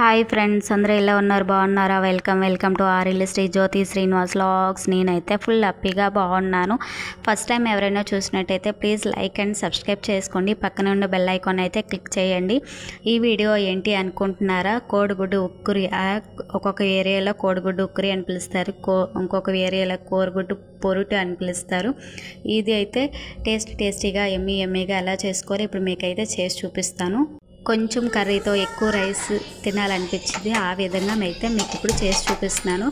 Hi friends అందరూ ఎలా ఉన్నారు? బాగున్నారా? Welcome welcome to R L Sri Jyothi Srinivas vlogs నేనైతే ఫుల్ హ్యాపీగా బాగున్నాను. ఫస్ట్ టైం ఎవరైనా చూసినట్టయితే ప్లీజ్ లైక్ అండ్ సబ్స్క్రైబ్ చేసుకోండి. పక్కన ఉన్న బెల్ ఐకాన్ అయితే క్లిక్ చేయండి. ఈ వీడియో ఏంటి అనుకుంటున్నారా? కోడిగుడ్డు ఉక్కురి ఒక్కొక్క ఏరియాలో కోడిగుడ్డు ఉక్కురి అని పిలుస్తారు. కో ఇంకొక ఏరియాలో కోడిగుడ్డు పొరుటు అని పిలుస్తారు. ఇది అయితే టేస్ట్ టేస్టీగా ఎమ్మీ ఎమ్మీగా ఎలా చేసుకోవాలి ఇప్పుడు మీకైతే చేసి చూపిస్తాను. కొంచెం కర్రీతో ఎక్కువ రైస్ తినాలనిపించింది. ఆ విధంగా అయితే మీకు ఇప్పుడు చేసి చూపిస్తున్నాను.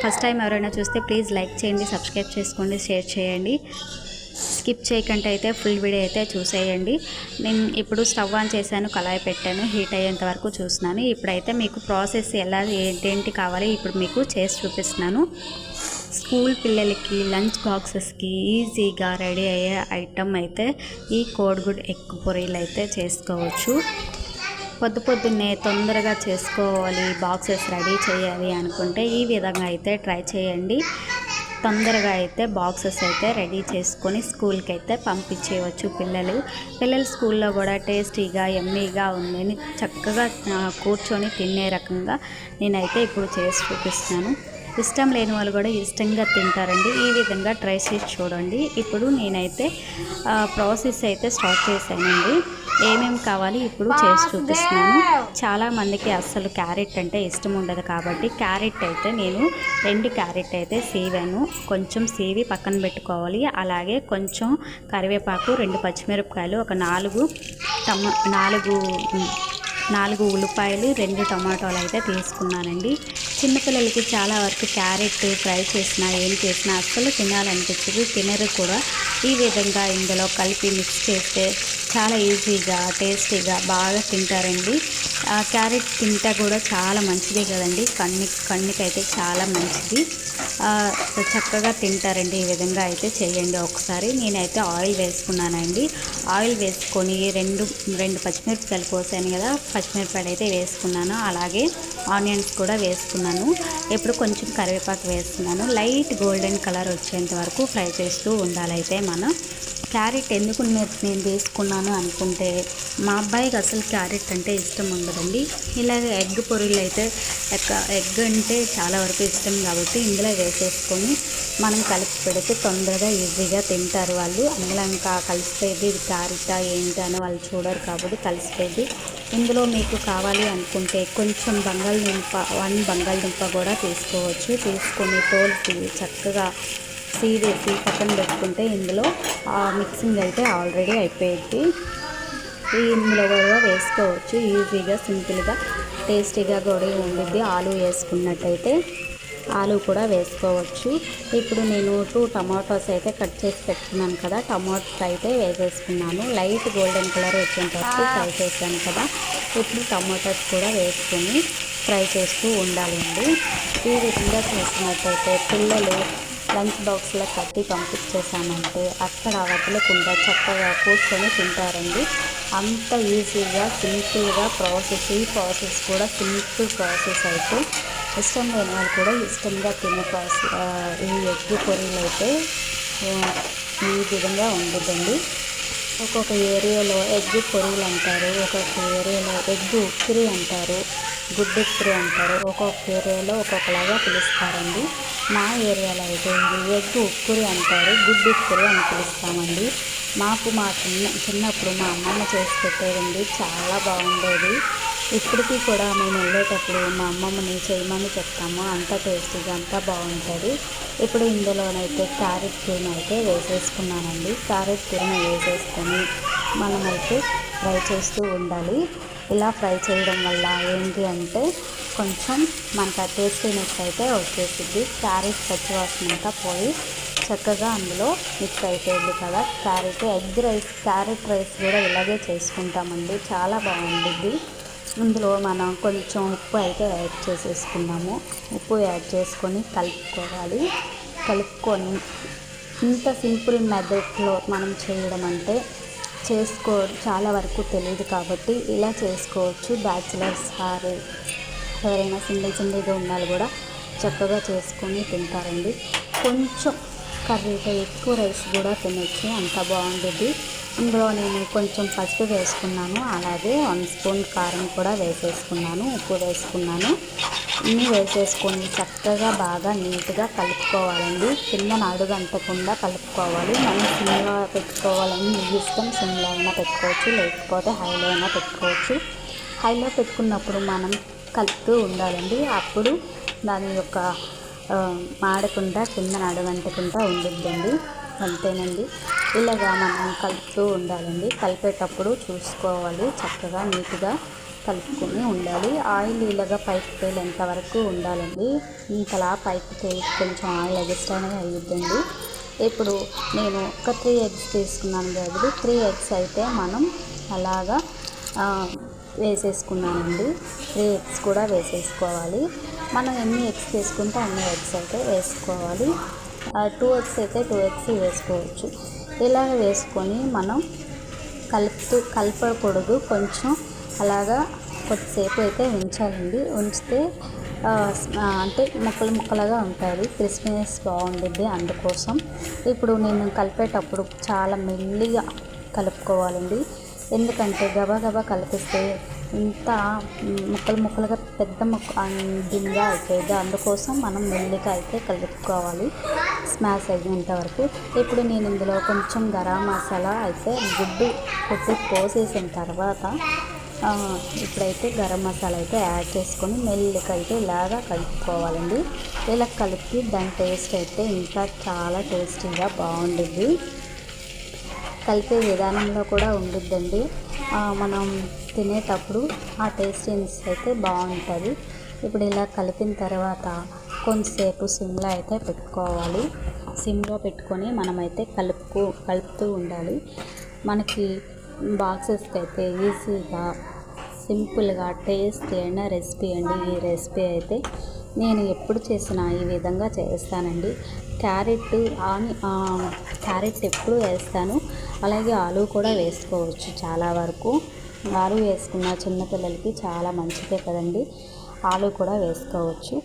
ఫస్ట్ టైం ఎవరైనా చూస్తే ప్లీజ్ లైక్ చేయండి సబ్స్క్రైబ్ చేసుకోండి షేర్ చేయండి. స్కిప్ చేయకుండా అయితే ఫుల్ వీడియో అయితే చూసేయండి. నేను ఇప్పుడు స్టవ్ ఆన్ చేశాను కళాయి పెట్టాను హీట్ అయ్యేంత వరకు చూస్తున్నాను. ఇప్పుడైతే మీకు ప్రాసెస్ ఎలా ఏంటేంటి కావాలి ఇప్పుడు మీకు చేసి చూపిస్తున్నాను. స్కూల్ పిల్లలకి లంచ్ బాక్సెస్కి ఈజీగా రెడీ అయ్యే ఐటమ్ అయితే ఈ కోడిగుడ్ ఎగ్ పొరీలు అయితే చేసుకోవచ్చు. పొద్దు పొద్దున్నే తొందరగా చేసుకోవాలి బాక్సెస్ రెడీ చేయాలి అనుకుంటే ఈ విధంగా అయితే ట్రై చేయండి. తొందరగా అయితే బాక్సెస్ అయితే రెడీ చేసుకొని స్కూల్కి అయితే పంపించేయవచ్చు పిల్లలు. పిల్లలు స్కూల్లో కూడా టేస్టీగా ఎమ్మీగా ఉందని చక్కగా కూర్చొని తినే రకంగా నేనైతే ఇప్పుడు చేసి చూపిస్తున్నాను ఇష్టం లేని వాళ్ళు కూడా ఇష్టంగా తింటారండి. ఈ విధంగా ట్రై చేసి చూడండి. ఇప్పుడు నేనైతే ప్రాసెస్ అయితే స్టార్ట్ చేశానండి. ఏమేమి కావాలి ఇప్పుడు చేసి చూపిస్తున్నాను. చాలా మందికి అస్సలు క్యారెట్ అంటే ఇష్టం ఉండదు కాబట్టి క్యారెట్ అయితే నేను రెండు క్యారెట్ అయితే సీవాను. కొంచెం సీవి పక్కన పెట్టుకోవాలి. అలాగే కొంచెం కరివేపాకు రెండు పచ్చిమిరపకాయలు ఒక నాలుగు టమ నాలుగు నాలుగు ఉల్లిపాయలు రెండు టమాటోలు అయితే తీసుకున్నానండి. చిన్నపిల్లలకి చాలా వరకు క్యారెట్ ఫ్రై చేసినా ఏం చేసినా అస్సలు తినాలనిపించదు. తినరు కూడా. ఈ విధంగా ఇందులో కలిపి మిక్స్ చేస్తే చాలా ఈజీగా టేస్టీగా బాగా తింటారండి. ఆ క్యారెట్ తింటా కూడా చాలా మంచిదే కదండి. కన్ను కన్నుకైతే చాలా మంచిది. చక్కగా తింటారండి. ఈ విధంగా అయితే చేయండి ఒకసారి. నేనైతే ఆయిల్ వేసుకున్నానండి. ఆయిల్ వేసుకొని రెండు రెండు పచ్చిమిరపకాయలు కోసాను కదా. పచ్చిమిరపకాయలు అయితే వేసుకున్నాను. అలాగే ఆనియన్స్ కూడా వేసుకున్నాను. ఇప్పుడు కొంచెం కరివేపాకు వేస్తున్నాను లైట్ గోల్డెన్ కలర్ వచ్చేంత వరకు ఫ్రై చేస్తూ ఉండాలైతే మనం. క్యారెట్ ఎందుకు నేను తీసుకున్నాను అనుకుంటే మా అబ్బాయికి అసలు క్యారెట్ అంటే ఇష్టం ఉండదండి. ఇలాగ ఎగ్ పొరులు అయితే ఎగ్ అంటే చాలా వరకు ఇష్టం కాబట్టి ఇందులో వేసేసుకొని మనం కలిపి పెడితే తొందరగా ఈజీగా తింటారు వాళ్ళు. అందులో ఇంకా కలిసిపోయేది ఇది క్యారెట్ ఏంటి అని వాళ్ళు చూడరు కాబట్టి కలిసిపోయేది ఇందులో మీకు కావాలి అనుకుంటే కొంచెం బంగాళదుంప వన్ బంగాళదుంప కూడా తీసుకోవచ్చు. తీసుకొని తోలుకి చక్కగా సీదేసి పక్కన పెట్టుకుంటే ఇందులో ఆ మిక్సింగ్ అయితే ఆల్రెడీ అయిపోయింది. ఇందులో కూడా వేసుకోవచ్చు. ఈజీగా సింపుల్గా టేస్టీగా కూడా ఉండిద్ది. ఆలు వేసుకున్నట్టయితే ఆలు కూడా వేసుకోవచ్చు. ఇప్పుడు నేను టూ టమాటోస్ అయితే కట్ చేసి పెట్టుకున్నాను కదా. టమాటోస్ అయితే వేసేసుకున్నాను. లైట్ గోల్డెన్ కలర్ వచ్చేంత వరకు ఫ్రై చేశాను కదా. ఇప్పుడు టమాటోస్ కూడా వేసుకొని ఫ్రై చేస్తూ ఉండాలండి ఈ విధంగా చేసినట్టయితే పిల్లలు లంచ్ బాక్స్లో కట్టి పంపించేసామంటే అక్కడ వదలకుండా చక్కగా కూర్చొని తింటారండి. అంత ఈజీగా సింపుల్గా ప్రాసెస్ ఈ ప్రాసెస్ కూడా సింపుల్ ప్రాసెస్ అయితే ఇష్టం లేని వాళ్ళు కూడా ఇష్టంగా తినే ప్రాసెస్ ఈ ఎగ్ పొరీలు అయితే ఈ విధంగా ఉండదండి ఒక్కొక్క ఏరియాలో ఎగ్ పొరుగులు అంటారు ఒక్కొక్క ఏరియాలో ఎగ్ ఉక్కిరి అంటారు గుడ్డు ఉక్కిరి అంటారు ఒక్కొక్క ఏరియాలో ఒక్కొక్కలాగా పిలుస్తారండి. మా ఏరియాలో అయితే ఎగ్ ఉక్కురి అంటారు గుడ్డు ఉక్కురి అని పిలుస్తామండి. మాకు మా చిన్న చిన్నప్పుడు మా అమ్మమ్మ చేసి పెట్టేదండి చాలా బాగుండేది. ఇప్పటికీ కూడా మేము వెళ్ళేటప్పుడు మా అమ్మమ్మని చేయమని చెప్తాము. అంత టేస్టీగా అంతా బాగుంటుంది. ఇప్పుడు ఇందులోనైతే క్యారెట్ తురుము అయితే వేసేసుకున్నానండి. క్యారెట్ తురుము వేసేసుకొని మనమైతే ఫ్రై చేస్తూ ఉండాలి. ఇలా ఫ్రై చేయడం వల్ల ఏంటి అంటే కొంచెం మనకు ఆ టేస్టీనెస్ అయితే వచ్చేసింది క్యారెట్ పచ్చివాసన అంతా పోయి చక్కగా అందులో మిక్స్ అయిపోయింది కదా. Carrot egg rice carrot rice కూడా ఇలాగే చేసుకుంటామండి. చాలా బాగుంటుంది ఇందులో మనం కొంచెం ఉప్పు అయితే యాడ్ చేసేసుకున్నాము ఉప్పు యాడ్ చేసుకొని కలుపుకోవాలి. కలుపుకొని ఇంత సింపుల్ మెథడ్లో మనం చేయడం అంటే చేసుకో చాలా వరకు తెలియదు కాబట్టి ఇలా చేసుకోవచ్చు. బ్యాచిలర్స్ ఆర్ ఎవరైనా సింగిల్ సింగిల్గా ఉన్నారు కూడా చక్కగా చేసుకొని తింటారండి. కొంచెం కర్రీతో ఎక్కువ రైస్ కూడా తినొచ్చు. అంత బాగుంటుంది ఇందులో నేను కొంచెం పసుపు వేసుకున్నాను. అలాగే వన్ స్పూన్ కారం కూడా వేసేసుకున్నాను. ఉప్పు వేసుకున్నాను. ఇన్ని వేసేసుకొని చక్కగా బాగా నీట్గా కలుపుకోవాలండి. కింద అడుగు అంటకుండా కలుపుకోవాలి. మనం సిమ్లో పెట్టుకోవాలని మీ ఇష్టం సిమ్లో అయినా పెట్టుకోవచ్చు. లేకపోతే హైలో అయినా పెట్టుకోవచ్చు. హైలో పెట్టుకున్నప్పుడు మనం కలుపుతూ ఉండాలండి. అప్పుడు దాని యొక్క మాడకుండా కింద అడుగంటకుండా ఉండిద్దండి. అంతేనండి. ఇలాగా మనం కలుపుతూ ఉండాలండి. కలిపేటప్పుడు చూసుకోవాలి. చక్కగా నీట్గా కలుపుకొని ఉండాలి. ఆయిల్ ఇలాగా పైకి తేలేంత వరకు ఉండాలండి. ఇంతలా పైకి తేలి కొంచెం ఆయిల్ ఎగస్ట్రానే అయ్యిద్దండి ఇప్పుడు నేను ఒక త్రీ ఎగ్స్ తీసుకున్నాను కదా త్రీ ఎగ్స్ అయితే మనం అలాగా వేసేసుకున్నానండి. త్రీ ఎగ్స్ కూడా వేసేసుకోవాలి. మనం ఎన్ని ఎగ్స్ తీసుకుంటే అన్ని ఎగ్స్ అయితే వేసుకోవాలి. టూ ఎగ్స్ అయితే టూ ఎగ్స్ వేసుకోవచ్చు. ఇలాగ వేసుకొని మనం కలుపుతూ కలపకూడదు కొంచెం అలాగా కొద్దిసేపు అయితే ఉంచాలండి. ఉంచితే అంటే ముక్కలు ముక్కలుగా ఉంటుంది క్రిస్పీనెస్ బాగుంటుంది అందుకోసం. ఇప్పుడు నేను కలిపేటప్పుడు చాలా మెల్లిగా కలుపుకోవాలండి. ఎందుకంటే గబగబా కలిపిస్తే ఇంత ముక్కలు ముక్కలుగా పెద్ద ముక్క దింగా అయిపోయింది. అందుకోసం మనం మెల్లిగా అయితే కలుపుకోవాలి. స్మాష్ అయ్యేంత వరకు. ఇప్పుడు నేను ఇందులో కొంచెం గరం మసాలా అయితే గుడ్డు కొట్టి పోసేసిన తర్వాత ఇప్పుడైతే గరం మసాలా అయితే యాడ్ చేసుకొని మెల్లిగా అయితే ఇలాగా కలుపుకోవాలండి. ఇలా కలిపి దాని టేస్ట్ అయితే ఇంకా చాలా టేస్టీగా బాగుంటుంది కలిపే విధానంలో కూడా ఉండిద్దండి. మనం తినేటప్పుడు ఆ టేస్టీనెస్ అయితే బాగుంటుంది. ఇప్పుడు ఇలా కలిపిన తర్వాత కొంతసేపు సిమ్లో అయితే పెట్టుకోవాలి. సిమ్లో పెట్టుకొని మనమైతే కలుపుకు కలుపుతూ ఉండాలి. మనకి బాక్సెస్కి అయితే ఈజీగా సింపుల్గా టేస్ట్ అయిన రెసిపీ అండి ఈ రెసిపీ అయితే. నేను ఎప్పుడు చేసినా ఈ విధంగా చేస్తానండి. క్యారెట్ ఆని క్యారెట్ ఎప్పుడు వేస్తాను. అలాగే ఆలు కూడా వేసుకోవచ్చు చాలా వరకు. ఆలు వేసుకున్న చిన్నపిల్లలకి చాలా మంచిదే కదండి. ఆలు కూడా వేసుకోవచ్చు.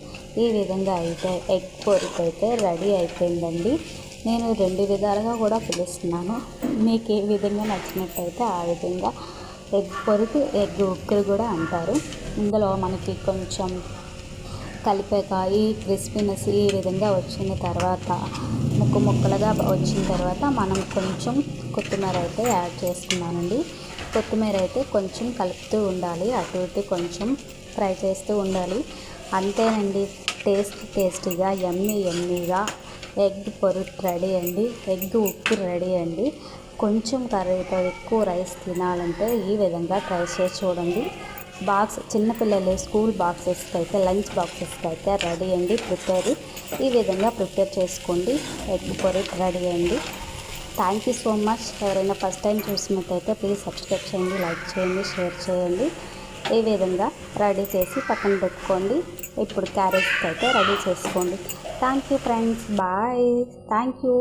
ఈ విధంగా అయితే ఎగ్ పొరికైతే అయితే రెడీ అయిపోయిందండి. నేను రెండు విధాలుగా కూడా పిలుస్తున్నాను. మీకు ఏ విధంగా నచ్చినట్టయితే ఆ విధంగా ఎగ్ పొరికి ఎగ్ ఉక్కులు కూడా అంటారు. ఇందులో మనకి కొంచెం కలిపాక ఈ క్రిస్పీనెస్ ఈ విధంగా వచ్చిన తర్వాత ముక్కు ముక్కలుగా వచ్చిన తర్వాత మనం కొంచెం కొత్తిమీర అయితే యాడ్ చేసుకున్నానండి. కొత్తిమీర అయితే కొంచెం కలుపుతూ ఉండాలి. అటు ఇటు కొంచెం ఫ్రై చేస్తూ ఉండాలి. అంతేనండి టేస్ట్ టేస్టీగా ఎమ్మి ఎమ్మీగా. ఎగ్ పొరుట్ రెడీ అండి. ఎగ్ ఉప్పు రెడీ అండి. కొంచెం కర్రీతో ఎక్కువ రైస్ తినాలంటే ఈ విధంగా ట్రై చేసి చూడండి. బాక్స్ చిన్నపిల్లలు స్కూల్ బాక్సెస్కి అయితే లంచ్ బాక్సెస్కి అయితే రెడీ అండి ప్రిపేర్. ఈ విధంగా ప్రిపేర్ చేసుకోండి ఎగ్ పొరిట్ రెడీ అండి. థ్యాంక్ యూ సో మచ్ ఎవరైనా ఫస్ట్ టైం చూసినట్టయితే ప్లీజ్ సబ్స్క్రైబ్ చేయండి లైక్ చేయండి షేర్ చేయండి. ఈ విధంగా రెడీ చేసి పక్కన పెట్టుకోండి. ఇప్పుడు క్యారెట్స్కి అయితే రెడీ చేసుకోండి. Thank you friends bye thank you